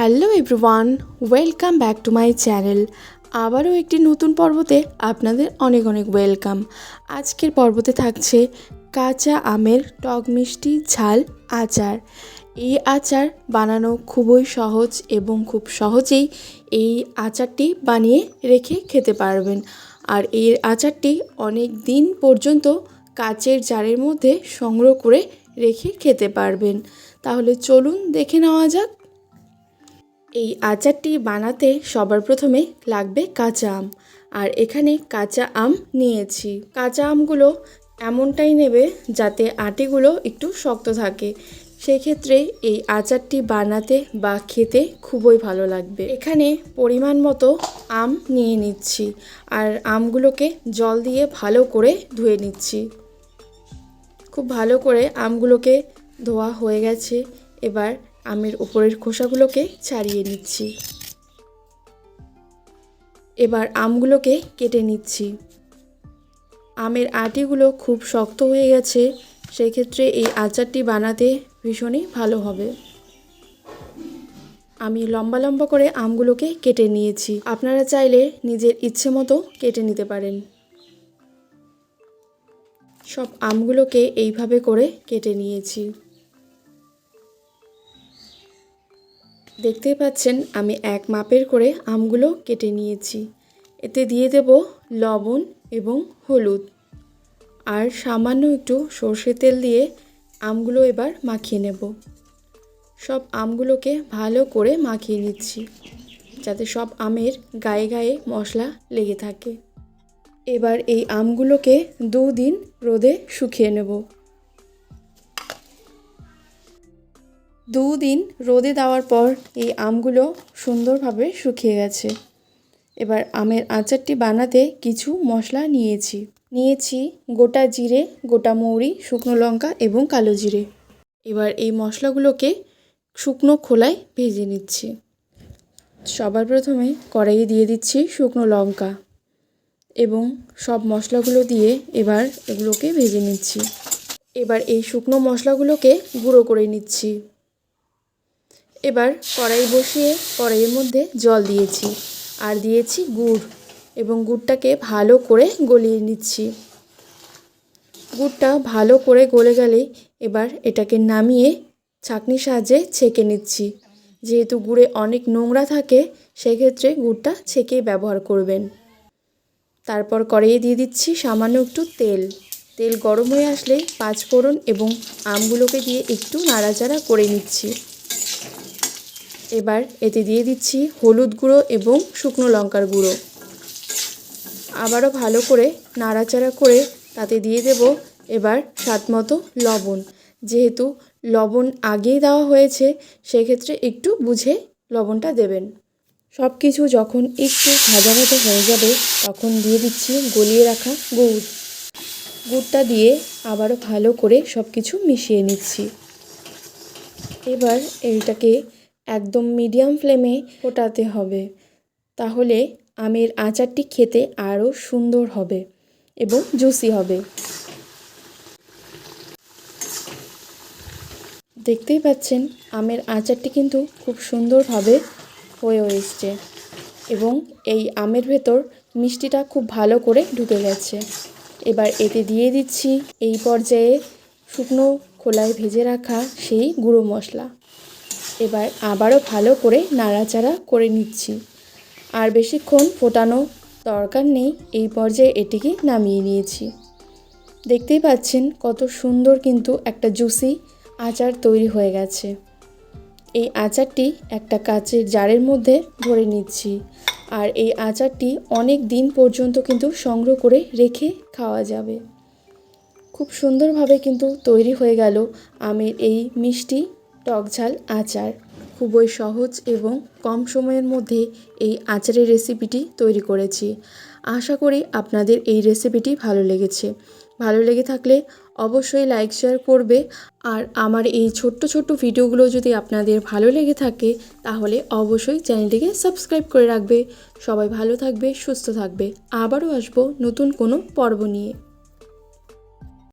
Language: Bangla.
Hello everyone, welcome back to my channel. আবারও একটি নতুন পর্বতে আপনাদের অনেক অনেক ওয়েলকাম। আজকের পর্বতে থাকছে কাঁচা আমের টক মিষ্টি ঝাল আচার। এই আচার বানানো খুবই সহজ এবং খুব সহজেই এই আচারটি বানিয়ে রেখে খেতে পারবেন। আর এই আচারটি অনেক দিন পর্যন্ত কাচের জারের মধ্যে সংগ্রহ করে রেখে খেতে পারবেন। তাহলে চলুন দেখে নেওয়া যাক এই আচারটি বানাতে সবার প্রথমে লাগবে কাঁচা আম। আর এখানে কাঁচা আম নিয়েছি। কাঁচা আমগুলো এমনটাই নেবে যাতে আটিগুলো একটু শক্ত থাকে। সেক্ষেত্রে এই আচারটি বানাতে বা খেতে খুবই ভালো লাগবে। এখানে পরিমাণ মতো আম নিয়ে নিচ্ছি। আর আমগুলোকে জল দিয়ে ভালো করে ধুয়ে নিচ্ছি। খুব ভালো করে আমগুলোকে ধোয়া হয়ে গেছে। এবার আমের উপরের খোসাগুলোকে ছাড়িয়ে নিচ্ছি। এবার আমগুলোকে কেটে নিচ্ছি। আমের আটিগুলো খুব শক্ত হয়ে গেছে সেই ক্ষেত্রে এই আচারটি বানাতে ভীষণই ভালো হবে। আমি লম্বা লম্বা করে আমগুলোকে কেটে নিয়েছি। আপনারা চাইলে নিজের ইচ্ছে মতো কেটে নিতে পারেন। সব আমগুলোকে এইভাবে করে কেটে নিয়েছি। দেখতেই পাচ্ছেন, আমি এক মাপের করে আমগুলো কেটে নিয়েছি। এতে দিয়ে দেব লবণ এবং হলুদ। আর সামান্য একটু সর্ষে তেল দিয়ে আমগুলো এবার মাখিয়ে নেব। সব আমগুলোকে ভালো করে মাখিয়ে নিচ্ছি, যাতে সব আমের গায়ে গায়ে মশলা লেগে থাকে। এবার এই আমগুলোকে দুদিন রোদে শুকিয়ে নেব। দুদিন রোদে দেওয়ার পর এই আমগুলো সুন্দরভাবে শুকিয়ে গেছে। এবার আমের আচারটি বানাতে কিছু মশলা নিয়েছি। নিয়েছি গোটা জিরে, গোটা মৌরি, শুকনো লঙ্কা এবং কালো জিরে। এবার এই মশলাগুলোকে শুকনো খোলায় ভেজে নিচ্ছি। সবার প্রথমে কড়াইয়ে দিয়ে দিচ্ছি শুকনো লঙ্কা এবং সব মশলাগুলো দিয়ে এবার এগুলোকে ভেজে নিচ্ছি। এবার এই শুকনো মশলাগুলোকে গুঁড়ো করে নিচ্ছি। এবার কড়াই বসিয়ে কড়াইয়ের মধ্যে জল দিয়েছি। আর দিয়েছি গুড় এবং গুড়টাকে ভালো করে গলিয়ে নিচ্ছি। গুড়টা ভালো করে গলে গেলে এবার এটাকে নামিয়ে ছাঁকনির সাহায্যে ছেঁকে নিচ্ছি। যেহেতু গুড়ে অনেক নোংরা থাকে, সেক্ষেত্রে গুড়টা ছেঁকেই ব্যবহার করবেন। তারপর কড়াইয়ে দিয়ে দিচ্ছি সামান্য একটু তেল। তেল গরম হয়ে আসলে পাঁচফোড়ন এবং আমগুলোকে দিয়ে একটু নাড়াচাড়া করে নিচ্ছি। এবার এতে দিয়ে দিচ্ছি হলুদ গুঁড়ো এবং শুকনো লঙ্কার গুঁড়ো। আবারও ভালো করে নাড়াচাড়া করে তাতে দিয়ে দেব এবার স্বাদ মতো লবণ। যেহেতু লবণ আগেই দেওয়া হয়েছে, সেক্ষেত্রে একটু বুঝে লবণটা দেবেন। সব কিছু যখন একটু ভাজা ভাজা হয়ে যাবে, তখন দিয়ে দিচ্ছি গলিয়ে রাখা গুড়। গুড়টা দিয়ে আবারও ভালো করে সব কিছু মিশিয়ে নিচ্ছি। এবার এইটাকে একদম মিডিয়াম ফ্লেমে ফোটাতে হবে। তাহলে আমের আচারটি খেতে আরও সুন্দর হবে এবং জুসি হবে। দেখতেই পাচ্ছেন, আমের আচারটি কিন্তু খুব সুন্দরভাবে হয়ে এসছে এবং এই আমের ভেতর মিষ্টিটা খুব ভালো করে ঢুকে গেছে। এবার এতে দিয়ে দিচ্ছি এই পর্যায়ে শুকনো খোলায় ভেজে রাখা সেই গুঁড়ো মশলা। এবার আবারও ভালো করে নাড়াচাড়া করে নিচ্ছি। আর বেশিক্ষণ ফোটানো দরকার নেই, এই পর্যায়ে এটিকে নামিয়ে নিয়েছি। দেখতেই পাচ্ছেন কত সুন্দর কিন্তু একটা জুসি আচার তৈরি হয়ে গেছে। এই আচারটি একটা কাচের জারের মধ্যে ভরে নিচ্ছি। আর এই আচারটি অনেক দিন পর্যন্ত কিন্তু সংগ্রহ করে রেখে খাওয়া যাবে। খুব সুন্দরভাবে কিন্তু তৈরি হয়ে গেল আমের এই মিষ্টি টকঝাল আচার। খুবই সহজ এবং কম সময়ের মধ্যে এই আচারের রেসিপিটি তৈরি করেছি। আশা করি আপনাদের এই রেসিপিটি ভালো লেগেছে। ভালো লেগে থাকলে অবশ্যই লাইক, শেয়ার করবে। আর আমার এই ছোট্ট ছোট্ট ভিডিওগুলো যদি আপনাদের ভালো লেগে থাকে, তাহলে অবশ্যই চ্যানেলটিকে সাবস্ক্রাইব করে রাখবে। সবাই ভালো থাকবে, সুস্থ থাকবে। আবারও আসব নতুন কোনো পর্ব নিয়ে।